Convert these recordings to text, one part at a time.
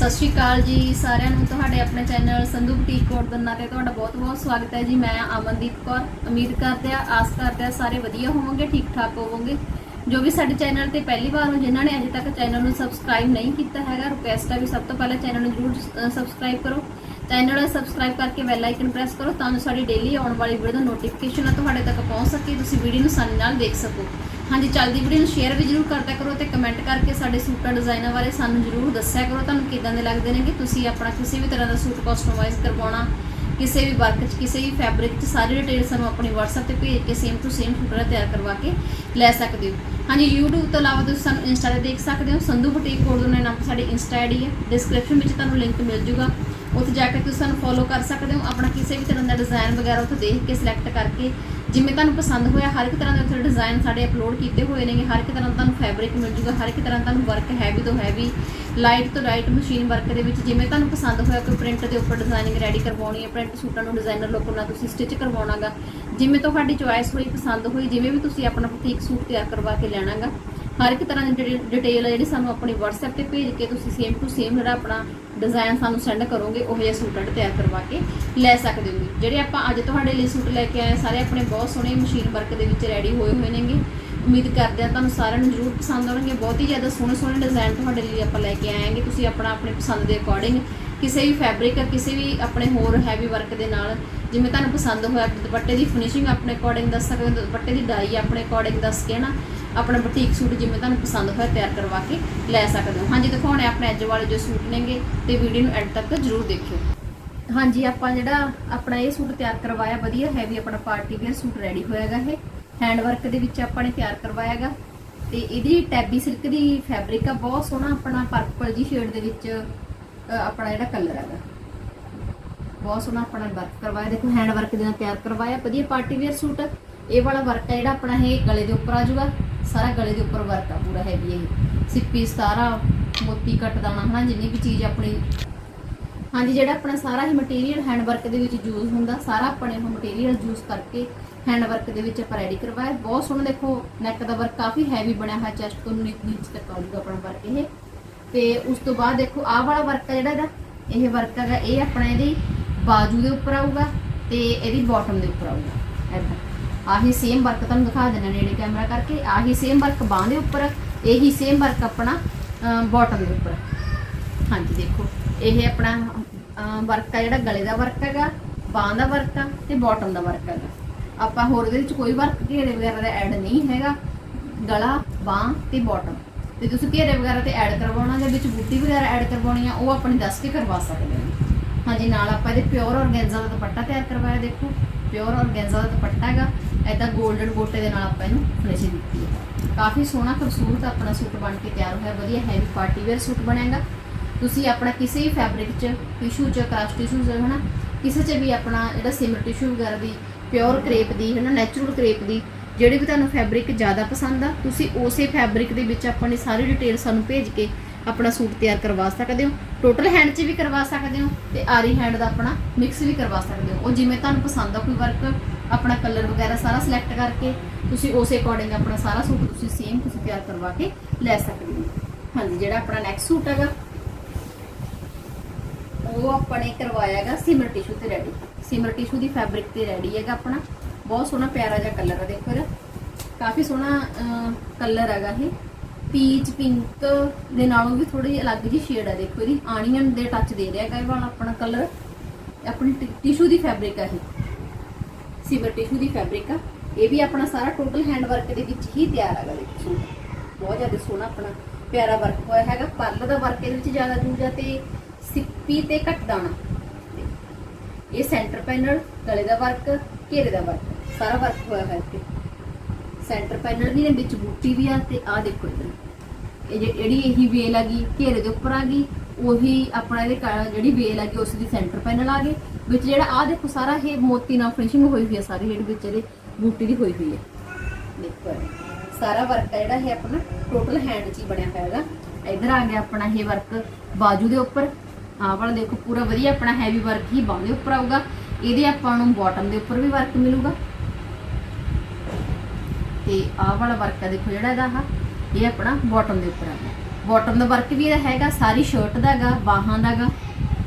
ਸਤਿ ਸ਼੍ਰੀ ਅਕਾਲ ਜੀ ਸਾਰਿਆਂ ਨੂੰ, ਤੁਹਾਡੇ ਆਪਣੇ ਚੈਨਲ ਸੰਧੂ ਬੁਟੀਕ ਕੋਡ ਦੰਨਾ ਤੇ ਤੁਹਾਡਾ ਬਹੁਤ-ਬਹੁਤ ਸਵਾਗਤ ਹੈ ਜੀ। ਮੈਂ ਅਮਨਦੀਪ ਕੌਰ, ਉਮੀਦ ਕਰਦੇ ਆ ਆਸ ਕਰਦੇ ਆ ਸਾਰੇ ਵਧੀਆ ਹੋਵੋਗੇ, ਠੀਕ ਠਾਕ ਹੋਵੋਗੇ। ਜੋ ਵੀ ਸਾਡੇ ਚੈਨਲ ਤੇ ਪਹਿਲੀ ਵਾਰ ਹੋ, ਜਿਨ੍ਹਾਂ ਨੇ ਅਜੇ ਤੱਕ ਚੈਨਲ ਨੂੰ ਸਬਸਕ੍ਰਾਈਬ ਨਹੀਂ ਕੀਤਾ ਹੈਗਾ, ਰਿਕੁਐਸਟ ਹੈ ਵੀ ਸਭ ਤੋਂ ਪਹਿਲਾਂ ਚੈਨਲ ਨੂੰ ਜਰੂਰ ਸਬਸਕ੍ਰਾਈਬ ਕਰੋ। ਚੈਨਲ ਨੂੰ ਸਬਸਕ੍ਰਾਈਬ ਕਰਕੇ ਬੈਲ ਆਈਕਨ ਪ੍ਰੈਸ ਕਰੋ, ਤਾਂ ਜੋ ਸਾਡੀ ਡੇਲੀ ਆਉਣ ਵਾਲੀ ਵੀਡੀਓ ਦਾ ਨੋਟੀਫਿਕੇਸ਼ਨ ਤੁਹਾਡੇ ਤੱਕ ਪਹੁੰਚ ਸਕੇ, ਤੁਸੀਂ ਵੀਡੀਓ ਨੂੰ ਆਸਾਨੀ ਨਾਲ ਦੇਖ ਸਕੋ। ਹਾਂਜੀ, ਚੱਲਦੀ ਵੀਡੀਓ ਨੂੰ ਸ਼ੇਅਰ ਵੀ ਜਰੂਰ ਕਰਦਿਆ ਕਰੋ ਤੇ ਕਮੈਂਟ ਕਰਕੇ ਸਾਡੇ ਸੂਟਾਂ ਡਿਜ਼ਾਈਨਾਂ ਬਾਰੇ ਸਾਨੂੰ ਜਰੂਰ ਦੱਸਿਆ ਕਰੋ। ਤੁਹਾਨੂੰ ਕਿਦਾਂ ਦੇ ਲੱਗਦੇ ਨੇ ਕਿ ਤੁਸੀਂ ਆਪਣਾ ਕਿਸੇ ਵੀ ਤਰ੍ਹਾਂ ਦਾ ਸੂਟ ਕਸਟਮਾਈਜ਼ ਕਰਵਾਉਣਾ, ਕਿਸੇ ਵੀ ਵਰਕ 'ਚ, ਕਿਸੇ ਵੀ ਫੈਬਰਿਕ 'ਚ, ਸਾਰੀ ਡਿਟੇਲ ਸਾਨੂੰ ਆਪਣੀ WhatsApp ਤੇ ਭੇਜ ਕੇ ਸੇਮ ਟੂ ਸੇਮ ਸੂਟ ਤਿਆਰ ਕਰਵਾ ਕੇ ਲੈ ਸਕਦੇ ਹੋ। ਹਾਂਜੀ, YouTube ਤੋਂ ਇਲਾਵਾ ਤੁਸੀਂ ਸਾਨੂੰ Insta ਤੇ ਦੇਖ ਸਕਦੇ ਹੋ। ਸੰਧੂ ਬੁਟੀਕ ਕੋਡ ਦੇ ਨਾਮ ਸਾਡੀ Insta ਆਈਡੀ ਹੈ। ਡਿਸਕ੍ਰਿਪਸ਼ਨ ਵਿੱਚ ਤੁਹਾਨੂੰ ਲਿੰਕ ਮਿਲ ਜੂਗਾ। ਉੱਥੇ ਜਾ ਕੇ ਤੁਸੀਂ ਸਾਨੂੰ ਫੋਲੋ ਕਰ ਸਕਦੇ ਹੋ। ਆਪਣਾ ਕਿਸੇ ਵੀ ਤਰ੍ਹਾਂ ਦਾ ਡਿਜ਼ਾਈਨ ਵਗੈਰਾ ਉੱਥੇ ਦੇਖ ਕੇ ਸਿਲੈਕਟ ਕਰਕੇ ਜਿਵੇਂ ਤੁਹਾਨੂੰ ਪਸੰਦ ਹੋਇਆ, ਹਰ ਇੱਕ ਤਰ੍ਹਾਂ ਦੇ ਉੱਥੇ ਡਿਜ਼ਾਈਨ ਸਾਡੇ ਅਪਲੋਡ ਕੀਤੇ ਹੋਏ ਨੇਗੇ, ਹਰ ਇੱਕ ਤਰ੍ਹਾਂ ਦਾ ਤੁਹਾਨੂੰ ਫੈਬਰਿਕ ਮਿਲ ਜੂਗਾ, ਹਰ ਇੱਕ ਤਰ੍ਹਾਂ ਤੁਹਾਨੂੰ ਵਰਕ ਹੈਵੀ ਤੋਂ ਹੈਵੀ ਲਾਈਟ ਤੋਂ ਲਾਈਟ ਮਸ਼ੀਨ ਵਰਕ ਦੇ ਵਿੱਚ ਜਿਵੇਂ ਤੁਹਾਨੂੰ ਪਸੰਦ ਹੋਇਆ ਕੋਈ ਪ੍ਰਿੰਟ ਦੇ ਉੱਪਰ ਡਿਜ਼ਾਈਨਿੰਗ ਰੈਡੀ ਕਰਵਾਉਣੀ ਹੈ ਪ੍ਰਿੰਟ ਸੂਟਾਂ ਨੂੰ ਡਿਜ਼ਾਈਨਰ ਲੋਕਾਂ ਨਾਲ ਤੁਸੀਂ ਸਟਿਚ ਕਰਵਾਉਣਾਗਾ, ਜਿਵੇਂ ਤੁਹਾਡੀ ਚੁਆਇਸ ਹੋਈ, ਪਸੰਦ ਹੋਈ, ਜਿਵੇਂ ਵੀ ਤੁਸੀਂ ਆਪਣਾ ਬੁਟੀਕ ਸੂਟ ਤਿਆਰ ਕਰਵਾ ਕੇ ਲੈਣਾਗਾ ਹਰ ਇੱਕ ਤਰ੍ਹਾਂ ਦੀ ਡਿਟੇਲ ਹੈ ਜਿਹੜੀ ਸਾਨੂੰ ਆਪਣੀ WhatsApp ਤੇ ਭੇਜ ਕੇ ਤੁਸੀਂ ਸੇਮ ਟੂ ਸੇਮ ਜਿਹੜਾ ਆਪਣਾ ਡਿਜ਼ਾਈਨ ਸਾਨੂੰ ਸੈਂਡ ਕਰੋਗੇ, ਉਹ ਜਿਹਾ ਸੂਟ ਤਿਆਰ ਕਰਵਾ ਕੇ ਲੈ ਸਕਦੇ ਹੋ। ਜਿਹੜੇ ਆਪਾਂ ਅੱਜ ਤੁਹਾਡੇ ਲਈ ਸੂਟ ਲੈ ਕੇ ਆਏ ਸਾਰੇ ਆਪਣੇ ਬਹੁਤ ਸੋਹਣੇ ਮਸ਼ੀਨ ਵਰਕ ਦੇ ਵਿੱਚ ਰੈਡੀ ਹੋਏ ਹੋਏ ਨੇਗੇ। ਉਮੀਦ ਕਰਦੇ ਹਾਂ ਤੁਹਾਨੂੰ ਸਾਰਿਆਂ ਨੂੰ ਜ਼ਰੂਰ ਪਸੰਦ ਆਉਣਗੇ। ਬਹੁਤ ਹੀ ਜ਼ਿਆਦਾ ਸੋਹਣੇ ਸੋਹਣੇ ਡਿਜ਼ਾਈਨ ਤੁਹਾਡੇ ਲਈ ਆਪਾਂ ਲੈ ਕੇ ਆਏਗੇ। ਤੁਸੀਂ ਆਪਣਾ ਆਪਣੇ ਪਸੰਦ ਦੇ ਅਕੋਰਡਿੰਗ ਕਿਸੇ ਵੀ ਫੈਬਰਿਕ ਕਿਸੇ ਵੀ ਆਪਣੇ ਹੋਰ ਹੈਵੀ ਵਰਕ ਦੇ ਨਾਲ ਜਿਵੇਂ ਤੁਹਾਨੂੰ ਪਸੰਦ ਹੋਇਆ, ਦੁਪੱਟੇ ਦੀ ਫਿਨਿਸ਼ਿੰਗ ਆਪਣੇ ਅਕੋਰਡਿੰਗ ਦੱਸ ਸਕਦੇ ਹੋ, ਦੁਪੱਟੇ ਦੀ ਡਾਈ ਆਪਣੇ ਅਕੋਰਡਿੰਗ ਦੱਸ ਕੇ ਨਾ। ਆਪਣਾ ਬੁਟੀਕ ਸੂਟ ਜਿਵੇਂ ਤੁਹਾਨੂੰ ਪਸੰਦ ਹੋਇਆ ਤਿਆਰ ਕਰਵਾ ਕੇ ਲੈ ਸਕਦੇ ਹੋ। ਹਾਂਜੀ ਦਿਖਾਉਣੇ ਆਪਣੇ ਅੱਜ ਵਾਲੇ ਜੋ ਸੂਟ ਨੇਗੇ ਤੇ ਵੀਡੀਓ ਨੂੰ ਐਂਡ ਤੱਕ ਜ਼ਰੂਰ ਦੇਖਿਓ। ਹਾਂਜੀ, ਆਪਾਂ ਜਿਹੜਾ ਆਪਣਾ ਇਹ ਸੂਟ ਤਿਆਰ ਕਰਵਾਇਆ, ਵਧੀਆ ਹੈਵੀ ਆਪਣਾ ਪਾਰਟੀ ਵੇਅਰ ਸੂਟ ਰੈਡੀ ਹੋਇਆਗਾ ਇਹ। ਹੈਂਡ ਵਰਕ ਦੇ ਵਿੱਚ ਆਪਾਂ ਨੇ ਤਿਆਰ ਕਰਵਾਇਆਗਾ। ਤੇ ਇਹਦੀ ਟੈਬੀ ਸਿਲਕ ਦੀ ਫੈਬਰਿਕ ਆ, ਬਹੁਤ ਸੋਹਣਾ ਆਪਣਾ ਪਰਪਲ ਜੀ ਸ਼ੇਡ ਦੇ ਵਿੱਚ ਆਪਣਾ ਜਿਹੜਾ ਕਲਰ ਹੈਗਾ। ਬਹੁਤ ਸੋਹਣਾ ਆਪਣਾ ਵਰਕ ਕਰਵਾਇਆ। ਦੇਖੋ ਹੈਂਡ ਵਰਕ ਦੇ ਨਾਲ ਤਿਆਰ ਕਰਵਾਇਆ, ਵਧੀਆ ਪਾਰਟੀ ਵੇਅਰ ਸੂਟ। ਇਹ ਵਾਲਾ ਵਰਕ ਹੈ ਜਿਹੜਾ ਆਪਣਾ ਇਹ ਗਲੇ ਦੇ ਉੱਪਰ ਆ ਜਾਊਗਾ ਸਾਰਾ ਗਲੇ ਦੇ ਉੱਪਰ ਵਰਕ ਆ ਪੂਰਾ ਹੈਵੀ ਇਹ। ਸਿੱਪੀ ਸਾਰਾ ਮੋਤੀ ਕੱਟ ਦਾਣਾ, ਹਨਾ, ਜਿੰਨੀ ਵੀ ਚੀਜ਼ ਆਪਣੀ। ਹਾਂਜੀ, ਜਿਹੜਾ ਆਪਣਾ ਸਾਰਾ ਹੀ ਮਟੀਰੀਅਲ ਹੈਂਡ ਵਰਕ ਦੇ ਵਿੱਚ ਯੂਜ਼ ਹੁੰਦਾ, ਸਾਰਾ ਆਪਣੇ ਉਹ ਮਟੀਰੀਅਲ ਯੂਜ਼ ਕਰਕੇ ਹੈਂਡ ਵਰਕ ਦੇ ਵਿੱਚ ਆਪਾਂ ਰੈਡੀ ਕਰਵਾਇਆ। ਬਹੁਤ ਸੋਹਣਾ ਦੇਖੋ ਨੈਕ ਦਾ ਵਰਕ ਕਾਫੀ ਹੈਵੀ ਬਣਿਆ ਹੋਇਆ ਚੈਸਟ ਤੋਂ ਨੀਚੇ ਤੱਕ ਆਊਗਾ ਆਪਣਾ ਵਰਕ ਇਹ। ਤੇ ਉਸ ਤੋਂ ਬਾਅਦ ਦੇਖੋ, ਆਹ ਵਾਲਾ ਵਰਕ ਹੈ ਜਿਹੜਾ ਇਹਦਾ। ਇਹ ਵਰਕ ਹੈਗਾ, ਇਹ ਆਪਣਾ ਇਹਦੀ ਬਾਜੂ ਦੇ ਉੱਪਰ ਆਊਗਾ ਤੇ ਇਹਦੀ ਬਾਟਮ ਦੇ ਉੱਪਰ ਆਊਗਾ। ਐਦਾਂ। ਆਹੀ ਸੇਮ ਵਰਕ ਤੁਹਾਨੂੰ ਦਿਖਾ ਦੇਣਾ ਨੇੜੇ ਕੈਮਰਾ ਕਰਕੇ। ਆਹੀ ਸੇਮ ਵਰਕ ਬਾਹਾਂ ਦੇ ਉੱਪਰ, ਇਹੀ ਸੇਮ ਵਰਕ ਆਪਣਾ ਬਾਟਮ ਦੇ ਉੱਪਰ। ਹਾਂਜੀ, ਦੇਖੋ, ਇਹ ਆਪਣਾ ਵਰਕ ਆ, ਜਿਹੜਾ ਗਲੇ ਦਾ ਵਰਕ ਹੈਗਾ, ਬਾਹਾਂ ਦਾ ਵਰਕ ਆ ਤੇ ਬਾਟਮ ਦਾ ਵਰਕ ਹੈਗਾ। ਆਪਾਂ ਹੋਰ ਇਹਦੇ ਵਿੱਚ ਕੋਈ ਵਰਕ ਘੇਰੇ ਵਗੈਰਾ ਦਾ ਐਡ ਨਹੀਂ ਹੈਗਾ। ਗਲਾ, ਬਾਹ ਤੇ ਬਾਟਮ ਤੇ ਤੁਸੀਂ ਘੇਰੇ ਵਗੈਰਾ ਤੇ ਐਡ ਕਰਵਾਉਣਾ, ਜਾਂ ਵਿੱਚ ਬੂਟੀ ਵਗੈਰਾ ਐਡ ਕਰਵਾਉਣੀ ਆ, ਉਹ ਆਪਣੀ ਦੱਸ ਕੇ ਕਰਵਾ ਸਕਦੇ ਹੋ। ਹਾਂਜੀ, ਨਾਲ ਆਪਾਂ ਇਹਦੇ ਪਿਓਰ ਔਰਗੈਂਜ਼ਾ ਦਾ ਦੁਪੱਟਾ ਤਿਆਰ ਕਰਵਾਇਆ, ਦੇਖੋ। ਪਿਓਰ ਔਰਗੈਂਜ਼ਾ ਦਾ ਦੁਪੱਟਾ ਹੈਗਾ। ਐਦਾਂ 골ਡਨ ਗੋਟੇ ਦੇ ਨਾਲ ਆਪਾਂ ਇਹਨੂੰ ਫਿਨਿਸ਼ਿੰਗ ਦਿੱਤੀ ਹੈ। ਕਾਫੀ ਸੋਹਣਾ ਖੂਬਸੂਰਤ ਆਪਣਾ ਸੂਟ ਬਣ ਕੇ ਤਿਆਰ ਹੋਇਆ, ਵਧੀਆ ਹੈਵੀ ਪਾਰਟੀ ਵੇਅਰ ਸੂਟ ਬਣੇਗਾ। ਤੁਸੀਂ ਆਪਣਾ ਕਿਸੇ ਵੀ ਫੈਬਰਿਕ 'ਚ ਟਿਸ਼ੂ 'ਚ ਕਰਾਸ਼ ਟਿਸ਼ੂ 'ਚ, ਹਨਾ, ਕਿਸੇ 'ਚ ਵੀ ਆਪਣਾ ਜਿਹੜਾ ਸਿਮਰ ਟਿਸ਼ੂ ਵਗੈਰਾ ਦੀ ਪਿਓਰ ਕ੍ਰੇਪ ਦੀ, ਹਨਾ ਨੈਚੁਰਲ ਕ੍ਰੇਪ ਦੀ, ਜਿਹੜੇ ਵੀ ਤੁਹਾਨੂੰ ਫੈਬਰਿਕ ਜ਼ਿਆਦਾ ਪਸੰਦ ਆ, ਤੁਸੀਂ ਉਸੇ ਫੈਬਰਿਕ ਦੇ ਵਿੱਚ ਆਪਣੀ ਸਾਰੀ ਡਿਟੇਲ ਸਾਨੂੰ ਭੇਜ ਕੇ ਆਪਣਾ ਸੂਟ ਤਿਆਰ ਕਰਵਾ ਸਕਦੇ ਹੋ। ਟੋਟਲ ਹੈਂਡ 'ਚ ਵੀ ਕਰਵਾ ਸਕਦੇ ਹੋ ਤੇ ਆਰੀ ਹੈਂਡ ਦਾ ਆਪਣਾ ਮਿਕਸ ਵੀ ਕਰਵਾ ਸਕਦੇ ਹੋ। ਉਹ ਜਿਵੇਂ ਤੁਹਾਨੂੰ ਪਸੰਦ ਆ, ਕੋਈ ਵਰਕ ਆਪਣਾ ਕਲਰ ਵਗੈਰਾ ਸਾਰਾ ਸਿਲੈਕਟ ਕਰਕੇ ਤੁਸੀਂ ਉਸੇ ਅਕੋਰਡਿੰਗ ਆਪਣਾ ਸਾਰਾ ਸੂਟ ਤੁਸੀਂ ਸੇਮ ਤੁਸੀਂ ਤਿਆਰ ਕਰਵਾ ਕੇ ਲੈ ਸਕਦੇ ਹੋ। ਹਾਂਜੀ, ਜਿਹੜਾ ਆਪਣਾ ਨੈਕਸਟ ਸੂਟ ਹੈਗਾ, ਉਹ ਆਪਾਂ ਨੇ ਕਰਵਾਇਆ ਹੈਗਾ ਸਿਮਰ ਟਿਸ਼ੂ ਤੇ ਰੈਡੀ ਸਿਮਰ ਟਿਸ਼ੂ ਦੀ ਫੈਬਰਿਕ ਤੇ ਰੈਡੀ ਹੈਗਾ ਆਪਣਾ। ਬਹੁਤ ਸੋਹਣਾ ਪਿਆਰਾ ਜਿਹਾ ਕਲਰ ਹੈ ਦੇਖੋ ਇਹ ਕਾਫੀ ਸੋਹਣਾ ਕਲਰ ਹੈਗਾ ਇਹ। ਪੀਚ ਪਿੰਕ ਦੇ ਨਾਲੋਂ ਵੀ ਥੋੜੀ ਜਿਹੀ ਅਲੱਗ ਜਿਹੀ ਸ਼ੇਡ ਹੈ ਦੇਖੋ ਇਹਦੀ। ਆਨੀਅਨ ਦੇ ਟੱਚ ਦੇ ਰਿਹਾ ਹੈਗਾ ਇਹ ਵਾਲਾ ਆਪਣਾ ਕਲਰ ਆਪਣੀ ਟਿਸ਼ੂ ਦੀ ਫੈਬਰਿਕ ਹੈ ਇਹ। ਸਿਮਰ ਟਿਸ਼ੂ ਦੀ ਫੈਬਰਿਕ ਆ, ਇਹ ਵੀ ਆਪਣਾ ਸਾਰਾ ਟੋਟਲ ਹੈਂਡ ਵਰਕ ਦੇ ਵਿੱਚ ਹੀ ਤਿਆਰ ਹੈਗਾ ਦੇਖੋ ਬਹੁਤ ਜ਼ਿਆਦਾ ਸੋਹਣਾ ਆਪਣਾ ਪਿਆਰਾ ਵਰਕ ਹੋਇਆ ਹੈਗਾ। ਪਰਲ ਦਾ ਵਰਕ ਇਹਦੇ ਵਿੱਚ ਜ਼ਿਆਦਾ ਜੂਜਾ ਤੇ ਸਿੱਪੀ ਤੇ ਕੱਟ ਦਾਣਾ। ਇਹ ਸੈਂਟਰ ਪੈਨਲ ਗਲੇ ਦਾ ਵਰਕ ਘੇਰੇ ਦਾ ਵਰਕ ਸਾਰਾ ਵਰਕ ਹੋਇਆ ਹੈ ਇੱਥੇ। ਸੈਂਟਰ ਪੈਨਲ ਵੀ ਨੇ ਵਿੱਚ ਬੂਟੀ ਵੀ ਆ ਤੇ ਆਹ ਦੇਖੋ ਇਧਰ। ਇਹ ਜਿਹੜੀ ਇਹੀ ਵੇਲ ਆ ਗਈ, ਘੇਰੇ ਦੇ ਉੱਪਰ ਆ ਗਈ, ਉਹੀ ਆਪਣਾ ਇਹਦੇ ਜਿਹੜੀ ਵੇਲ ਆ ਗਈ, ਉਸ ਦੀ ਸੈਂਟਰ ਪੈਨਲ ਆ ਗਏ ਵਿੱਚ ਜਿਹੜਾ, ਆਹ ਦੇਖੋ ਸਾਰਾ ਇਹ ਮੋਤੀ ਨਾਲ ਫਿਨਿਸ਼ਿੰਗ ਹੋਈ ਹੋਈ ਹੈ ਸਾਰੀ ਜਿਹੜੀ ਵਿੱਚ ਇਹਦੇ ਬੂਟੀ ਦੀ ਹੋਈ ਹੋਈ ਹੈ ਦੇਖੋ ਸਾਰਾ ਵਰਕ ਹੈ ਜਿਹੜਾ, ਇਹ ਆਪਣਾ ਟੋਟਲ ਹੈਂਡ 'ਚ ਹੀ ਬਣਿਆ ਹੋਇਆ ਹੈਗਾ। ਇਧਰ ਆ ਗਿਆ ਆਪਣਾ ਇਹ ਵਰਕ ਬਾਜੂ ਦੇ ਉੱਪਰ। ਆਹ ਵਾਲਾ ਦੇਖੋ, ਪੂਰਾ ਵਧੀਆ ਆਪਣਾ ਹੈਵੀ ਵਰਕ ਹੀ ਬਾਹ ਦੇ ਉੱਪਰ ਆਊਗਾ। ਇਹਦੇ ਆਪਾਂ ਨੂੰ ਬਾਟਮ ਦੇ ਉੱਪਰ ਵੀ ਵਰਕ ਮਿਲੂਗਾ। ਤੇ ਆਹ ਵਾਲਾ ਵਰਕ ਆ ਦੇਖੋ ਜਿਹੜਾ ਇਹਦਾ, ਆਹ, ਇਹ ਆਪਣਾ ਬਾਟਮ ਦੇ ਉੱਪਰ ਆ ਗਿਆ। ਬਾਟਮ ਦਾ ਵਰਕ ਵੀ ਇਹਦਾ ਹੈਗਾ, ਸਾਰੀ ਸ਼ਰਟ ਦਾ ਹੈਗਾ, ਬਾਹਾਂ ਦਾ ਹੈਗਾ।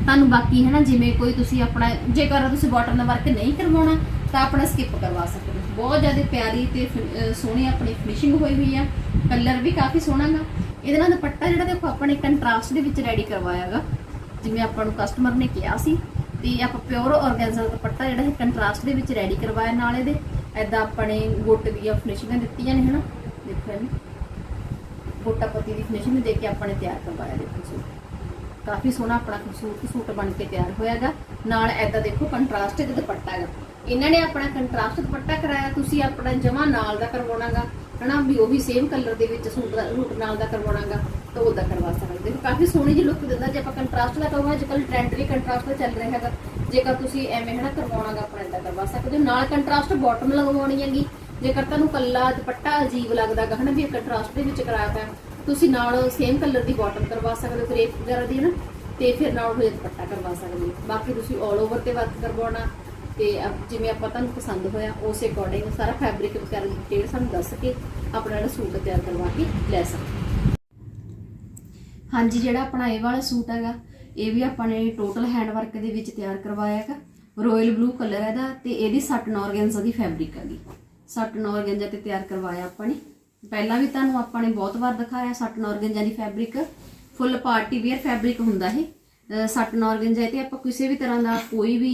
ਤੁਹਾਨੂੰ ਬਾਕੀ ਹੈ ਨਾ, ਜਿਵੇਂ ਕੋਈ ਤੁਸੀਂ ਆਪਣਾ, ਜੇਕਰ ਤੁਸੀਂ ਬਾਟਮ ਦਾ ਵਰਕ ਨਹੀਂ ਕਰਵਾਉਣਾ, ਤਾਂ ਆਪਣਾ ਸਕਿਪ ਕਰਵਾ ਸਕਦੇ ਹੋ। ਬਹੁਤ ਜ਼ਿਆਦਾ ਪਿਆਰੀ ਤੇ ਫਿ- ਸੋਹਣੀ ਆਪਣੀ ਫਿਨਿਸ਼ਿੰਗ ਹੋਈ ਹੋਈ ਆ। ਕਲਰ ਵੀ ਕਾਫੀ ਸੋਹਣਾ ਗਾ। ਇਹਦੇ ਨਾਲ ਦੁਪੱਟਾ ਜਿਹੜਾ ਦੇਖੋ, ਆਪਾਂ ਨੇ ਕੰਟਰਾਸਟ ਦੇ ਵਿੱਚ ਰੈਡੀ ਕਰਵਾਇਆਗਾ ਜਿਵੇਂ ਆਪਾਂ ਨੂੰ ਕਸਟਮਰ ਨੇ ਕਿਹਾ ਸੀ, ਤੇ ਆਪਾਂ ਪਿਓਰ ਆਰਗੈਂਜ਼ਾ ਦਾ ਦੁਪੱਟਾ ਜਿਹੜਾ ਹੈ ਕੰਟਰਾਸਟ ਦੇ ਵਿੱਚ ਰੈਡੀ ਕਰਵਾਇਆ ਨਾਲ ਇਹਦੇ। ਐਦਾਂ ਆਪਣੇ ਗੋਟ ਦੀਆਂ ਫਿਨਿਸ਼ਿੰਗਾਂ ਦਿੱਤੀਆਂ ਨੇ, ਹਨਾ? ਦੇਖੋ ਇਹਨੂੰ। ਗੋਟਾ ਪੱਤੀ ਦੀ ਫਿਨਿਸ਼ਿੰਗ ਦੇ ਕੇ ਆਪਾਂ ਨੇ ਤਿਆਰ ਕਰਵਾਇਆ, ਦੇਖੋ ਜੀ। ਕਾਫੀ ਸੋਹਣਾ ਆਪਣਾ ਖੂਬਸੂਰਤ ਸੂਟ ਬਣ ਕੇ ਤਿਆਰ ਹੋਇਆਗਾ। ਨਾਲ ਐਦਾਂ ਦੇਖੋ ਕੰਟਰਾਸਟ ਦੇ ਦੁਪੱਟਾ ਹੈਗਾ। ਇਹਨਾਂ ਨੇ ਆਪਣਾ ਕੰਟਰਾਸਟ ਦੁਪੱਟਾ ਕਰਾਇਆ, ਤੁਸੀਂ ਆਪਣਾ ਜਮਾ ਨਾਲ ਦਾ ਕਰਵਾਉਣਾਗਾ, ਹਨਾ? ਵੀ ਉਹ ਸੇਮ ਕਲਰ ਦੇ ਵਿੱਚ ਸੂਟ ਦਾ ਰੂਟ ਨਾਲ ਦਾ ਕਰਵਾਉਣਾਗਾ, ਤਾਂ ਉਹਦਾ ਕਰਵਾ ਸਕਦੇ ਹੋ। ਕਾਫੀ ਸੋਹਣੀ ਜਿਹੀ ਲੁੱਕ ਦਿੰਦਾ ਜੇ ਆਪਾਂ ਕੰਟਰਾਸਟ ਦਾ ਕਹੋ ਅੱਜ ਕੱਲ ਟ੍ਰੈਂਡ ਵੀ ਕੰਟਰਾਸਟ ਦਾ ਚੱਲ ਰਿਹਾ ਹੈਗਾ। ਜੇਕਰ ਤੁਸੀਂ ਐਵੇਂ, ਹਨਾ, ਕਰਵਾਉਣਾਗਾ ਆਪਣਾ ਏਦਾਂ ਕਰਵਾ ਸਕਦੇ ਹੋ। ਨਾਲ ਕੰਟਰਾਸਟ ਬਾਟਮ ਲਗਵਾਉਣੀ ਹੈਗੀ। ਜੇਕਰ ਤੁਹਾਨੂੰ ਕੱਲਾ ਦੁਪੱਟਾ ਅਜੀਬ ਲੱਗਦਾ ਗਾ ਹਨਾ, ਵੀ ਕੰਟਰਾਸਟ ਦੇ ਵਿੱਚ ਕਰਾਇਆ ਪਿਆ ਤੁਸੀਂ ਨਾਲ ਸੇਮ ਕਲਰ ਦੀ ਬਾਟਮ ਕਰਵਾ ਸਕਦੇ ਹੋ ਕ੍ਰੇਪ ਵਗੈਰਾ ਦੀ ਨਾ, ਤੇ ਫਿਰ ਨਾਲ ਉਹ ਦੁਪੱਟਾ ਕਰਵਾ ਸਕਦੇ ਹੋ। ਬਾਕੀ ਤੁਸੀਂ 올 ਓਵਰ ਤੇ ਵਰਕ ਕਰਵਾਉਣਾ, ਤੇ ਜਿਵੇਂ ਆਪਾਂ ਤੁਹਾਨੂੰ ਪਸੰਦ ਹੋਇਆ, ਉਸ ਅਕੋਰਡਿੰਗ ਸਾਰਾ ਫੈਬਰਿਕ ਵਗੈਰਾ ਦੀ ਡਿਟੇਲ ਸਾਨੂੰ ਦੱਸ ਕੇ ਆਪਣਾ ਜਿਹੜਾ ਸੂਟ ਤਿਆਰ ਕਰਵਾ ਕੇ ਲੈ ਸਕਦੇ ਹਾਂਜੀ, ਜਿਹੜਾ ਆਪਣਾ ਇਹ ਵਾਲਾ ਸੂਟ ਹੈਗਾ, ਇਹ ਵੀ ਆਪਾਂ ਨੇ ਟੋਟਲ ਹੈਂਡ ਵਰਕ ਦੇ ਵਿੱਚ ਤਿਆਰ ਕਰਵਾਇਆ ਹੈਗਾ। ਰਾਇਲ ਬਲੂ ਕਲਰ ਹੈ ਇਹਦਾ, ਤੇ ਇਹਦੀ ਸੱਟ ਆਰਗੈਂਜ਼ਾ ਦੀ ਫੈਬਰਿਕ ਹੈਗੀ। ਸੱਟ ਆਰਗੈਂਜ਼ਾ ਤੇ ਤਿਆਰ ਕਰਵਾਇਆ ਆਪਾਂ ਨੇ। ਪਹਿਲਾਂ ਵੀ ਤੁਹਾਨੂੰ ਆਪਾਂ ਨੇ ਬਹੁਤ ਵਾਰ ਦਿਖਾਇਆ ਸੱਟ ਆਰਗੈਂਜ਼ਾ ਦੀ fabric full party wear fabric ਹੁੰਦਾ ਇਹ। ਸੱਟ ਆਰਗੈਂਜ਼ਾ ਤੇ ਆਪਾਂ ਕਿਸੇ ਵੀ ਤਰ੍ਹਾਂ ਦਾ ਕੋਈ ਵੀ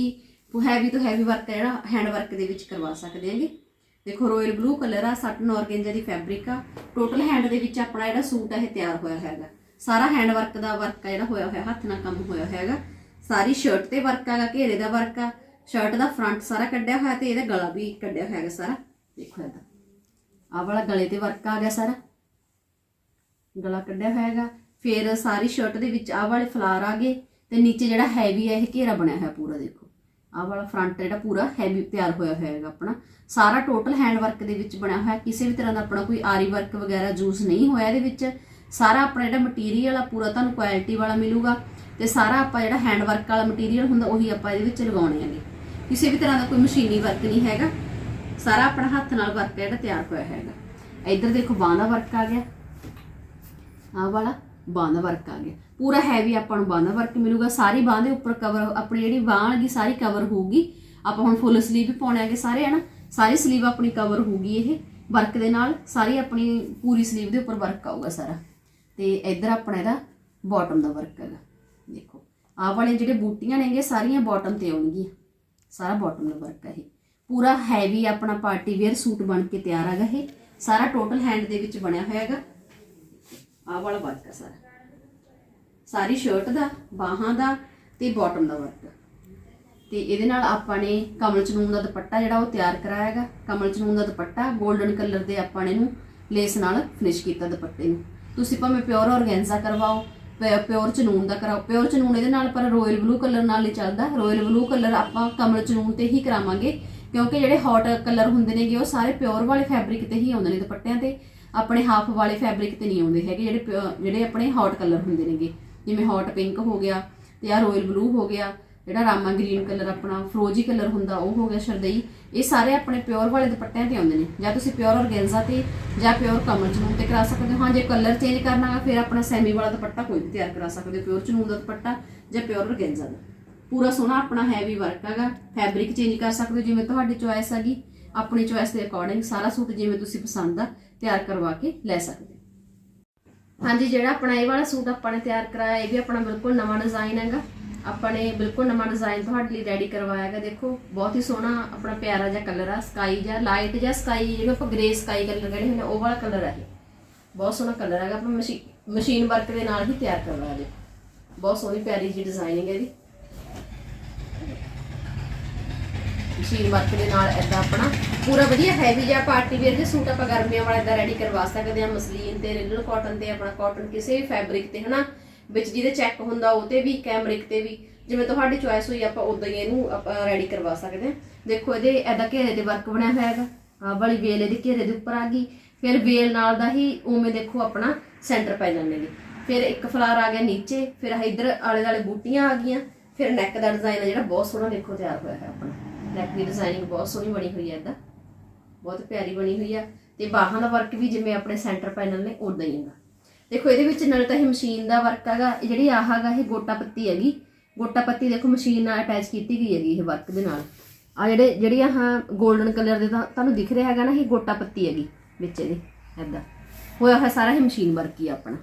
ਹੈਵੀ ਤੋਂ ਹੈਵੀ ਵਰਕ ਜਿਹੜਾ ਹੈਂਡ ਵਰਕ ਦੇ ਵਿੱਚ ਕਰਵਾ ਸਕਦੇ ਹਾਂਗੇ। ਦੇਖੋ ਰੋਇਲ ਬਲੂ ਕਲਰ ਆ ਸੱਟ ਆਰਗੈਂਜ਼ਾ ਦੀ ਫੈਬਰਿਕ ਆ। ਟੋਟਲ ਹੈਂਡ ਦੇ ਵਿੱਚ ਆਪਣਾ ਜਿਹੜਾ ਸੂਟ ਆ ਇਹ ਤਿਆਰ ਹੋਇਆ ਹੈਗਾ। ਸਾਰਾ ਹੈਂਡ ਵਰਕ ਦਾ ਵਰਕ ਆ ਜਿਹੜਾ ਹੋਇਆ ਹੋਇਆ, ਹੱਥ ਨਾਲ ਕੰਮ ਹੋਇਆ ਹੈਗਾ। ਸਾਰੀ ਸ਼ਰਟ ਤੇ ਵਰਕ ਆਗਾ ਘੇਰੇ ਦਾ ਵਰਕ ਆ। ਸ਼ਰਟ ਦਾ ਫਰੰਟ ਸਾਰਾ ਕੱਢਿਆ ਹੋਇਆ ਤੇ ਇਹਦਾ ਗਲਾ ਵੀ ਕੱਢਿਆ ਹੋਇਆ ਹੈਗਾ ਸਾਰਾ। ਦੇਖੋ ਇਹਦਾ। ਆਹ ਵਾਲਾ ਗਲੇ ਤੇ ਵਰਕ ਆ ਗਿਆ ਸਾਰਾ। ਗਲਾ ਕੱਢਿਆ ਹੋਇਆ ਹੈਗਾ ਫਿਰ ਸਾਰੀ ਸ਼ਰਟ ਦੇ ਵਿੱਚ ਆਹ ਵਾਲੇ ਫਲਾਰ ਆ ਗਏ ਤੇ ਨੀਚੇ ਜਿਹੜਾ ਹੈਵੀ ਹੈ ਇਹ ਘੇਰਾ ਬਣਿਆ ਹੋਇਆ ਪੂਰਾ, ਦੇਖੋ। ਆਹ ਵਾਲਾ ਫਰੰਟ ਜਿਹੜਾ ਪੂਰਾ ਹੈਵੀ ਤਿਆਰ ਹੋਇਆ ਹੋਇਆ ਹੈਗਾ ਆਪਣਾ। ਸਾਰਾ ਟੋਟਲ ਹੈਂਡ ਵਰਕ ਦੇ ਵਿੱਚ ਬਣਿਆ ਹੋਇਆ। ਕਿਸੇ ਵੀ ਤਰ੍ਹਾਂ ਦਾ ਆਪਣਾ ਕੋਈ ਆਰੀ ਵਰਕ ਵਗੈਰਾ ਯੂਜ਼ ਨਹੀਂ ਹੋਇਆ ਇਹਦੇ ਵਿੱਚ। ਸਾਰਾ ਆਪਣਾ ਜਿਹੜਾ ਮਟੀਰੀਅਲ ਆ ਪੂਰਾ ਤੁਹਾਨੂੰ ਕੁਆਲਿਟੀ ਵਾਲਾ ਮਿਲੂਗਾ ਤੇ ਸਾਰਾ ਆਪਾਂ ਜਿਹੜਾ ਹੈਂਡ ਵਰਕ ਵਾਲਾ ਮਟੀਰੀਅਲ ਹੁੰਦਾ ਉਹੀ ਆਪਾਂ ਇਹਦੇ ਵਿੱਚ ਲਗਾਉਣੇ ਆਂਗੇ ਕਿਸੇ ਵੀ ਤਰ੍ਹਾਂ ਦਾ ਕੋਈ ਮਸ਼ੀਨੀ ਵਰਕ ਨਹੀਂ ਹੈਗਾ। ਸਾਰਾ ਆਪਣਾ ਹੱਥ ਨਾਲ ਵਰਕ ਜਿਹੜਾ ਤਿਆਰ ਹੋਇਆ ਹੈਗਾ। ਇੱਧਰ ਦੇਖੋ, ਬਾਹਾਂ ਦਾ ਵਰਕ ਆ ਗਿਆ। ਆਹ ਵਾਲਾ, ਬਾਹਾਂ ਦਾ ਵਰਕ ਆ ਗਿਆ। ਪੂਰਾ ਹੈਵੀ ਆਪਾਂ ਨੂੰ ਬਾਹਾਂ ਦਾ ਵਰਕ ਮਿਲੂਗਾ। ਸਾਰੀ ਬਾਹਾਂ ਦੇ ਉੱਪਰ ਕਵਰ ਆਪਣੀ ਜਿਹੜੀ ਬਾਹਾਂ ਲੱਗੀ ਸਾਰੀ ਕਵਰ ਹੋਊਗੀ। ਆਪਾਂ ਹੁਣ ਫੁੱਲ ਸਲੀਵ ਵੀ ਪਾਉਣੇ ਆਗੇ ਸਾਰੇ, ਹਨਾ? ਸਾਰੀ ਸਲੀਵ ਆਪਣੀ ਕਵਰ ਹੋਊਗੀ ਇਹ। ਵਰਕ ਦੇ ਨਾਲ ਸਾਰੀ ਆਪਣੀ ਪੂਰੀ ਸਲੀਵ ਦੇ ਉੱਪਰ ਵਰਕ ਆਊਗਾ ਸਾਰਾ। ਤੇ ਇੱਧਰ ਆਪਣਾ ਇਹਦਾ ਬਾਟਮ ਦਾ ਵਰਕ ਹੈਗਾ। ਦੇਖੋ, ਆਹ ਵਾਲੇ ਜਿਹੜੇ ਬੂਟੀਆਂ ਨੇਗੇ, ਸਾਰੀਆਂ ਬਾਟਮ ਤੇ ਆਉਣਗੀਆਂ। ਸਾਰਾ ਬਾਟਮ ਦਾ ਵਰਕ ਹੈ ਇਹ। ਪੂਰਾ ਹੈਵੀ ਆਪਣਾ ਪਾਰਟੀ ਵੇਅਰ ਸੂਟ ਬਣ ਕੇ ਤਿਆਰ ਹੈਗਾ ਇਹ। ਸਾਰਾ ਟੋਟਲ ਹੈਂਡ ਦੇ ਵਿੱਚ ਬਣਿਆ ਹੋਇਆ ਹੈਗਾ ਆਹ ਵਾਲਾ ਵਰਕ ਹੈ ਸਾਰਾ। ਸਾਰੀ ਸ਼ਰਟ ਦਾ, ਬਾਹਾਂ ਦਾ ਤੇ ਬਾਟਮ ਦਾ ਵਰਕ ਤੇ ਇਹਦੇ ਨਾਲ ਆਪਾਂ ਨੇ ਕਮਲ ਚਨੂਨ ਦਾ ਦੁਪੱਟਾ ਜਿਹੜਾ ਉਹ ਤਿਆਰ ਕਰਾਇਆ ਹੈਗਾ ਕਮਲ ਚਨੂਨ ਦਾ ਦੁਪੱਟਾ 골ਡਨ ਕਲਰ ਦੇ ਆਪਾਂ ਨੇ ਇਹਨੂੰ ਲੇਸ ਨਾਲ ਫਿਨਿਸ਼ ਕੀਤਾ ਦੁਪੱਟੇ ਨੂੰ। ਤੁਸੀਂ ਭਾਵੇਂ ਪਿਓਰ ਆਰਗੈਂਜ਼ਾ ਕਰਵਾਓ ਪਿਓਰ ਚਨੂਨ ਦਾ ਕਰਾਓ। ਪਿਓਰ ਚਨੂਨ ਇਹਦੇ ਨਾਲ ਪਰ ਰਾਇਲ ਬਲੂ ਕਲਰ ਨਾਲ ਹੀ ਚੱਲਦਾ। ਰਾਇਲ ਬਲੂ ਕਲਰ ਆਪਾਂ ਕਮਲ ਚਨੂਨ ਤੇ ਹੀ ਕਰਾਵਾਂਗੇ। ਕਿਉਂਕਿ ਜਿਹੜੇ ਹੌਟ ਕਲਰ ਹੁੰਦੇ ਨੇਗੇ, ਉਹ ਸਾਰੇ ਪਿਓਰ ਵਾਲੇ ਫੈਬਰਿਕ ਤੇ ਹੀ ਆਉਂਦੇ ਨੇ ਦੁਪੱਟਿਆਂ ਤੇ। ਆਪਣੇ ਹਾਫ ਵਾਲੇ ਫੈਬਰਿਕ ਤੇ ਨਹੀਂ ਆਉਂਦੇ ਹੈਗੇ ਜਿਹੜੇ ਪਿਓ- ਜਿਹੜੇ ਆਪਣੇ ਹੌਟ ਕਲਰ ਹੁੰਦੇ ਨੇਗੇ। ਜਿਵੇਂ ਹੌਟ ਪਿੰਕ ਹੋ ਗਿਆ ਤੇ ਆ ਰਾਇਲ ਬਲੂ ਹੋ ਗਿਆ, ਜਿਹੜਾ ਰਾਮਾ ਗ੍ਰੀਨ ਕਲਰ ਆਪਣਾ, ਫਰੋਜੀ ਕਲਰ ਹੁੰਦਾ ਉਹ ਹੋ ਗਿਆ ਸ਼ਰਦਈ। ਇਹ ਸਾਰੇ ਆਪਣੇ ਪਿਓਰ ਵਾਲੇ ਦੁਪੱਟਿਆਂ ਤੇ ਆਉਂਦੇ ਨੇ। ਜਾਂ ਤੁਸੀਂ ਪਿਓਰ ਔਰਗੈਂਜਾ ਤੇ ਜਾਂ ਪਿਓਰ ਕਮਲ ਚਨੂਨ ਤੇ ਕਰਾ ਸਕਦੇ ਹੋ। ਹਾਂ, ਜੇ ਕਲਰ ਚੇਂਜ ਕਰਨਾ ਹੈ ਫਿਰ ਆਪਣਾ ਸੈਮੀ ਵਾਲਾ ਦੁਪੱਟਾ ਕੋਈ ਵੀ ਤਿਆਰ ਕਰਾ ਸਕਦੇ ਹੋ। ਪਿਓਰ ਚਨੂਨ ਦਾ ਦੁਪੱਟਾ ਜਾਂ ਪਿਓਰ ਔਰਗੈਂਜਾ ਦਾ। ਪੂਰਾ ਸੋਹਣਾ ਆਪਣਾ ਹੈਵੀ ਵਰਕ ਹੈਗਾ। ਫੈਬਰਿਕ ਚੇਂਜ ਕਰ ਸਕਦੇ ਹੋ ਜਿਵੇਂ ਤੁਹਾਡੀ ਚੋਇਸ ਹੈਗੀ। ਆਪਣੀ ਚੁਆਇਸ ਦੇ ਅਕੋਰਡਿੰਗ ਸਾਰਾ ਸੂਟ ਜਿਵੇਂ ਤੁਸੀਂ ਪਸੰਦ ਆ, ਤਿਆਰ ਕਰਵਾ ਕੇ ਲੈ ਸਕਦੇ ਹੋ। ਹਾਂਜੀ, ਜਿਹੜਾ ਆਪਣਾ ਇਹ ਵਾਲਾ ਸੂਟ ਆਪਾਂ ਨੇ ਤਿਆਰ ਕਰਾਇਆ, ਇਹ ਵੀ ਆਪਣਾ ਬਿਲਕੁਲ ਨਵਾਂ ਡਿਜ਼ਾਈਨ ਹੈਗਾ। ਆਪਾਂ ਨੇ ਬਿਲਕੁਲ ਨਵਾਂ ਡਿਜ਼ਾਈਨ ਤੁਹਾਡੇ ਲਈ ਰੈਡੀ ਕਰਵਾਇਆ ਹੈਗਾ। ਦੇਖੋ, ਬਹੁਤ ਹੀ ਸੋਹਣਾ ਆਪਣਾ ਪਿਆਰਾ ਜਿਹਾ ਕਲਰ ਆ ਸਕਾਈ ਜਾਂ ਲਾਈਟ ਜਾਂ ਸਕਾਈ ਜਿਹੜਾ ਆਪਾਂ ਗ੍ਰੇ ਸਕਾਈ ਕਲਰ ਕਹਿੰਦੇ ਹੁੰਦੇ ਉਹ ਵਾਲਾ ਕਲਰ ਹੈ ਇਹ। ਬਹੁਤ ਸੋਹਣਾ ਕਲਰ ਹੈਗਾ। ਆਪਾਂ ਮਸ਼ੀਨ ਮਸ਼ੀਨ ਵਰਕ ਦੇ ਨਾਲ ਹੀ ਤਿਆਰ ਕਰਵਾਇਆ ਜੀ ਬਹੁਤ ਸੋਹਣੀ ਪਿਆਰੀ ਜੀ ਡਿਜ਼ਾਈਨਿੰਗ ਹੈ ਇਹਦੀ। ਮਸ਼ੀਨ ਵਰਕ ਦੇ ਨਾਲ ਐਦਾਂ ਆਪਣਾ ਪੂਰਾ ਵਧੀਆ ਹੈਵੀ ਜਿਹਾ ਪਾਰਟੀ ਵੇਅਰ ਦੇ ਸੂਟ ਆਪਾਂ ਗਰਮੀਆਂ ਵਾਲਾ ਐਦਾਂ ਰੈਡੀ ਕਰਵਾ ਸਕਦੇ ਹਾਂ, ਮਸਲੀਨ ਤੇ ਰਿਨਲ ਕਾਟਨ ਤੇ ਆਪਣਾ ਕਾਟਨ ਕਿਸੇ ਵੀ ਫੈਬਰਿਕ ਤੇ, ਹਨਾ? ਵਿੱਚ ਜਿਹਦੇ ਚੈੱਕ ਹੁੰਦਾ ਉਹ ਤੇ ਵੀ ਕੈਮਰਿਕ ਤੇ ਵੀ। ਜਿਵੇਂ ਤੁਹਾਡੀ ਚੁਆਇਸ ਹੋਈ, ਆਪਾਂ ਉਦਾਂ ਹੀ ਇਹਨੂੰ ਆਪਾਂ ਰੈਡੀ ਕਰਵਾ ਸਕਦੇ ਹਾਂ। ਦੇਖੋ ਇਹਦੇ ਐਦਾਂ ਘੇਰੇ ਤੇ ਵਰਕ ਬਣਿਆ ਹੋਇਆ ਹੈਗਾ। ਆਹ ਵਾਲੀ ਵੇਲ ਇਹਦੇ ਘੇਰੇ ਦੇ ਉੱਪਰ ਆ ਗਈ। ਫਿਰ ਵੇਲ ਨਾਲ ਦਾ ਹੀ ਉਵੇਂ ਦੇਖੋ ਆਪਣਾ ਸੈਂਟਰ ਪੈ ਜਾਂਦੇ ਨੇ। ਫਿਰ ਇੱਕ ਫਲਾਰ ਆ ਗਿਆ ਨੀਚੇ, ਫਿਰ ਆਹ ਇੱਧਰ ਆਲੇ ਦਾਲੇ ਬੂਟੀਆਂ ਆ ਗਈਆਂ। ਫਿਰ ਨੈਕ ਦਾ ਡਿਜ਼ਾਈਨ ਹੈ ਜਿਹੜਾ, ਬਹੁਤ ਸੋਹਣਾ ਦੇਖੋ ਤਿਆਰ ਹੋਇਆ ਹੈ ਆਪਣਾ। ਨੈਕ ਦੀ ਡਿਜ਼ਾਈਨਿੰਗ ਬਹੁਤ ਸੋਹਣੀ ਬਣੀ ਹੋਈ ਹੈ ਇਹਦਾ ਬਹੁਤ ਪਿਆਰੀ ਬਣੀ ਹੋਈ ਆ। ਤੇ ਬਾਹਾਂ ਦਾ ਵਰਕ ਵੀ ਜਿਵੇਂ ਆਪਣੇ ਸੈਂਟਰ ਪੈਨਲ ਨੇ ਉਦਾਂ ਹੀ ਹੈਗਾ ਦੇਖੋ, ਇਹਦੇ ਵਿੱਚ ਨਾਲ ਤਾਂ ਇਹ ਮਸ਼ੀਨ ਦਾ ਵਰਕ ਹੈਗਾ। ਇਹ ਜਿਹੜੀ ਆਹ ਹੈਗਾ, ਇਹ ਗੋਟਾ ਪੱਤੀ ਹੈਗੀ। ਗੋਟਾ ਪੱਤੀ ਦੇਖੋ ਮਸ਼ੀਨ ਨਾਲ ਅਟੈਚ ਕੀਤੀ ਗਈ ਹੈਗੀ ਇਹ ਵਰਕ ਦੇ ਨਾਲ। ਆ ਜਿਹੜੇ, ਜਿਹੜੀ ਆਹ 골ਡਨ ਕਲਰ ਦੇ ਤਾਂ ਤੁਹਾਨੂੰ ਦਿਖ ਰਿਹਾ ਹੈਗਾ ਨਾ, ਇਹ ਗੋਟਾ ਪੱਤੀ ਹੈਗੀ ਵਿੱਚ ਇਹਦੇ ਐਦਾਂ ਹੋਇਆ ਹੋਇਆ ਸਾਰਾ ਇਹ ਮਸ਼ੀਨ ਵਰਕ ਹੀ ਆ ਆਪਣਾ।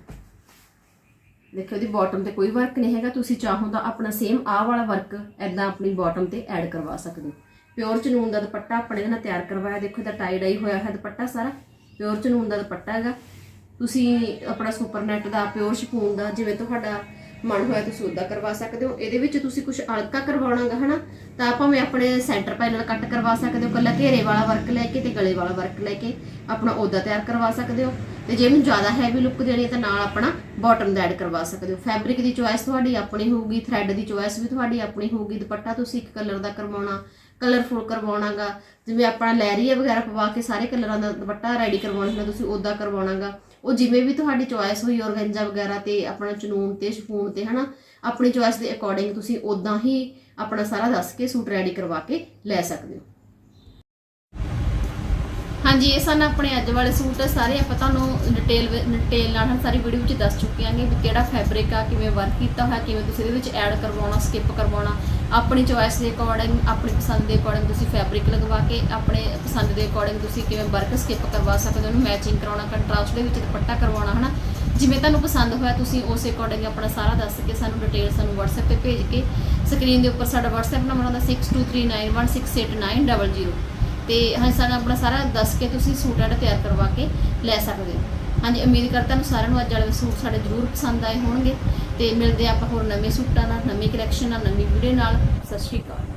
ਦੇਖੋ ਇਹਦੀ ਬਾਟਮ ਤੇ ਕੋਈ ਵਰਕ ਨਹੀਂ ਹੈਗਾ। ਤੁਸੀਂ ਚਾਹੋ ਤਾਂ ਆਪਣਾ ਸੇਮ ਆਹ ਵਾਲਾ ਵਰਕ ਐਦਾਂ ਆਪਣੀ ਬਾਟਮ ਤੇ ਐਡ ਕਰਵਾ ਸਕਦੇ ਹੋ। ਪਿਓਰ ਚਨੂਨ ਦਾ ਦੁਪੱਟਾ ਆਪਣੇ ਨਾਲ ਤਿਆਰ ਕਰਵਾਇਆ। ਦੇਖੋ, ਇਹਦਾ ਟਾਈ ਡਾਈ ਹੋਇਆ ਹੈ ਦੁਪੱਟਾ ਸਾਰਾ। ਪਿਓਰ ਚਨੂਨ ਦਾ ਦੁਪੱਟਾ ਹੈਗਾ। ਤੁਸੀਂ ਆਪਣਾ ਸੁਪਰ ਨੈਟ ਦਾ ਪਿਓਰ ਸ਼ਪੂਨ ਦਾ, ਜਿਵੇਂ ਤੁਹਾਡਾ ਮਨ ਹੋਇਆ ਤੁਸੀਂ ਉਦਾਂ ਕਰਵਾ ਸਕਦੇ ਹੋ। ਇਹਦੇ ਵਿੱਚ ਤੁਸੀਂ ਕੁਝ ਅਲਕਾ ਕਰਵਾਉਣਾਗਾ, ਹਨਾ? ਤਾਂ ਭਾਵੇਂ ਆਪਣੇ ਸੈਂਟਰ ਪੈਨਲ ਕੱਟ ਕਰਵਾ ਸਕਦੇ ਹੋ। ਕੱਲਾ ਘੇਰੇ ਵਾਲਾ ਵਰਕ ਲੈ ਕੇ ਤੇ ਗਲੇ ਵਾਲਾ ਵਰਕ ਲੈ ਕੇ ਆਪਣਾ ਉਹਦਾ ਤਿਆਰ ਕਰਵਾ ਸਕਦੇ ਹੋ। ਤੇ ਜੇ ਇਹਨੂੰ ਜ਼ਿਆਦਾ ਹੈਵੀ ਲੁੱਕ ਦੇਣੀ ਹੈ ਤਾਂ ਨਾਲ ਆਪਣਾ ਬਾਟਮ ਦਾ ਐਡ ਕਰਵਾ ਸਕਦੇ ਹੋ। ਫੈਬਰਿਕ ਦੀ ਚੋਇਸ ਤੁਹਾਡੀ ਆਪਣੀ ਹੋਊਗੀ ਥ੍ਰੈਡ ਦੀ ਚੋਇਸ ਵੀ ਤੁਹਾਡੀ ਆਪਣੀ ਹੋਊਗੀ, ਦੁਪੱਟਾ ਤੁਸੀਂ ਇੱਕ ਕਲਰ ਦਾ ਕਰਵਾਉਣਾ ਕਲਰਫੁਲ ਕਰਵਾਉਣਾਗਾ। ਜਿਵੇਂ ਆਪਣਾ ਲੈਰੀਆ ਵਗੈਰਾ ਪਵਾ ਕੇ ਸਾਰੇ ਕਲਰਾਂ ਦਾ ਦੁਪੱਟਾ ਰੈਡੀ ਕਰਵਾਉਣਾ ਹੁੰਦਾ, ਤੁਸੀਂ ਉਦਾਂ ਕਰਵਾਉਣਾਗਾ। ਉਹ ਜਿਵੇਂ ਵੀ ਤੁਹਾਡੀ ਚੋਇਸ ਹੋਈ, ਔਰਗੈਂਜਾ ਵਗੈਰਾ ਤੇ ਆਪਣਾ ਚਨੂਨ ਤੇ ਸ਼ਪੂਨ ਤੇ, ਹਨਾ? ਆਪਣੀ ਚੋਇਸ ਦੇ ਅਕੋਰਡਿੰਗ ਤੁਸੀਂ ਉਦਾਂ ਹੀ ਆਪਣਾ ਸਾਰਾ ਦੱਸ ਕੇ ਸੂਟ ਰੈਡੀ ਕਰਵਾ ਕੇ ਲੈ ਸਕਦੇ ਹੋ। ਹਾਂਜੀ, ਇਹ ਸਨ ਆਪਣੇ ਅੱਜ ਵਾਲੇ ਸੂਟ, ਸਾਰੇ ਆਪਾਂ ਤੁਹਾਨੂੰ ਡਿਟੇਲ ਡਿਟੇਲ ਨਾਲ ਸਾਰੀ ਵੀਡੀਓ ਵਿੱਚ ਦੱਸ ਚੁੱਕੇ ਆਂਗੇ ਵੀ ਕਿਹੜਾ ਫੈਬਰਿਕ ਆ, ਕਿਵੇਂ ਵਰਕ ਕੀਤਾ ਹੋਇਆ, ਕਿਵੇਂ ਤੁਸੀਂ ਇਹਦੇ ਵਿੱਚ ਐਡ ਕਰਵਾਉਣਾ ਸਕਿਪ ਕਰਵਾਉਣਾ। ਆਪਣੀ ਚੋਇਸ ਦੇ ਅਕੋਰਡਿੰਗ ਆਪਣੀ ਪਸੰਦ ਦੇ ਅਕੋਰਡਿੰਗ ਤੁਸੀਂ ਫੈਬਰਿਕ ਲਗਵਾ ਕੇ, ਆਪਣੇ ਪਸੰਦ ਦੇ ਅਕੋਰਡਿੰਗ ਤੁਸੀਂ ਕਿਵੇਂ ਵਰਕ ਸਕਿਪ ਕਰਵਾ ਸਕਦੇ ਹੋ, ਉਹਨੂੰ ਮੈਚਿੰਗ ਕਰਾਉਣਾ ਕੰਟਰਾਸਟ ਦੇ ਵਿੱਚ ਦੁਪੱਟਾ ਕਰਵਾਉਣਾ, ਹਨਾ? ਜਿਵੇਂ ਤੁਹਾਨੂੰ ਪਸੰਦ ਹੋਇਆ, ਤੁਸੀਂ ਉਸ ਅਕੋਰਡਿੰਗ ਆਪਣਾ ਸਾਰਾ ਦੱਸ ਕੇ ਸਾਨੂੰ ਡਿਟੇਲ ਸਾਨੂੰ WhatsApp ਤੇ ਭੇਜ ਕੇ ਸਕਰੀਨ ਦੇ ਉੱਪਰ ਸਾਡਾ WhatsApp ਨੰਬਰ ਆਉਂਦਾ 6239168900 ਤੇ ਹਾਂਜੀ ਸਾਨੂੰ ਆਪਣਾ ਸਾਰਾ ਦੱਸ ਕੇ ਤੁਸੀਂ ਸੂਟ ਐਡ ਤਿਆਰ ਕਰਵਾ ਕੇ ਲੈ ਸਕਦੇ ਹੋ। ਹਾਂਜੀ, ਉਮੀਦ ਕਰਦਾ ਤੁਹਾਨੂੰ ਸਾਰਿਆਂ ਨੂੰ ਅੱਜ ਵਾਲੇ ਸੂਟ ਸਾਡੇ ਜ਼ਰੂਰ ਪਸੰਦ ਆਏ ਹੋਣਗੇ। ਤੇ ਮਿਲਦੇ ਹਾਂ ਆਪਾਂ ਹੋਰ ਨਵੇਂ ਸੂਟਾਂ ਨਾਲ, ਨਵੀਂ ਕਲੈਕਸ਼ਨ ਨਾਲ, ਨਵੀਂ ਵੀਡੀਓ ਨਾਲ। ਸਤਿ ਸ਼੍ਰੀ ਅਕਾਲ।